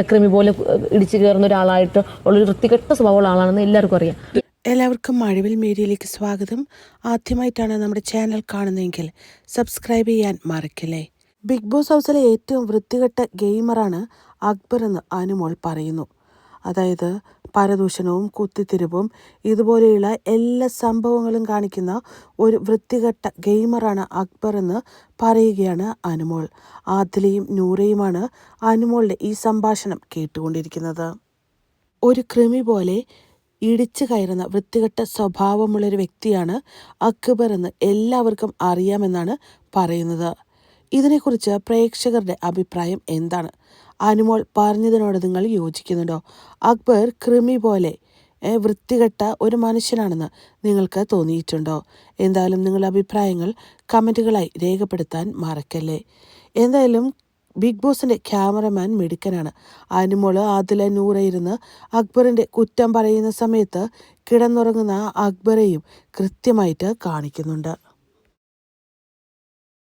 കൃമി പോലെ ഇടിച്ചു കയറുന്ന ഒരാളായിട്ട് ഉള്ളൊരു വൃത്തികെട്ട സ്വഭാവമുള്ള ആളാണെന്ന് എല്ലാവർക്കും അറിയാം. എല്ലാവർക്കും മഴവിൽ മീഡിയയിലേക്ക് സ്വാഗതം. ആദ്യമായിട്ടാണ് നമ്മുടെ ചാനൽ കാണുന്നതെങ്കിൽ സബ്സ്ക്രൈബ് ചെയ്യാൻ മറക്കല്ലേ. ബിഗ് ബോസ് ഹൗസിലെ ഏറ്റവും വൃത്തികെട്ട ഗെയിമറാണ് അക്ബർ എന്ന് അനുമോൾ പറയുന്നു. അതായത് പരദൂഷണവും കുത്തിത്തിരിവും ഇതുപോലെയുള്ള എല്ലാ സംഭവങ്ങളും കാണിക്കുന്ന ഒരു വൃത്തികെട്ട ഗെയിമറാണ് അക്ബർ എന്ന് പറയുകയാണ് അനുമോൾ. ആദിലയും നൂറയുമാണ് അനുമോളുടെ ഈ സംഭാഷണം കേട്ടുകൊണ്ടിരിക്കുന്നത്. ഒരു കൃമി പോലെ ഇടിച്ചു കയറുന്ന വൃത്തികെട്ട സ്വഭാവമുള്ളൊരു വ്യക്തിയാണ് അക്ബർ എന്ന് എല്ലാവർക്കും അറിയാമെന്നാണ് പറയുന്നത്. ഇതിനെക്കുറിച്ച് പ്രേക്ഷകരുടെ അഭിപ്രായം എന്താണ്? അനുമോൾ പറഞ്ഞതിനോട് നിങ്ങൾ യോജിക്കുന്നുണ്ടോ? അക്ബർ കൃമി പോലെ വൃത്തികെട്ട ഒരു മനുഷ്യനാണെന്ന് നിങ്ങൾക്ക് തോന്നിയിട്ടുണ്ടോ? എന്തായാലും നിങ്ങളുടെ അഭിപ്രായങ്ങൾ കമന്റുകളായി രേഖപ്പെടുത്താൻ മറക്കല്ലേ. എന്തായാലും ബിഗ് ബോസിന്റെ ക്യാമറമാൻ മിടുക്കനാണ്. അനുമോൾ ആദില നൂറ ഇരുന്ന് അക്ബറിന്റെ കുറ്റം പറയുന്ന സമയത്ത് കിടന്നുറങ്ങുന്ന അക്ബറെയും കൃത്യമായിട്ട് കാണിക്കുന്നുണ്ട്.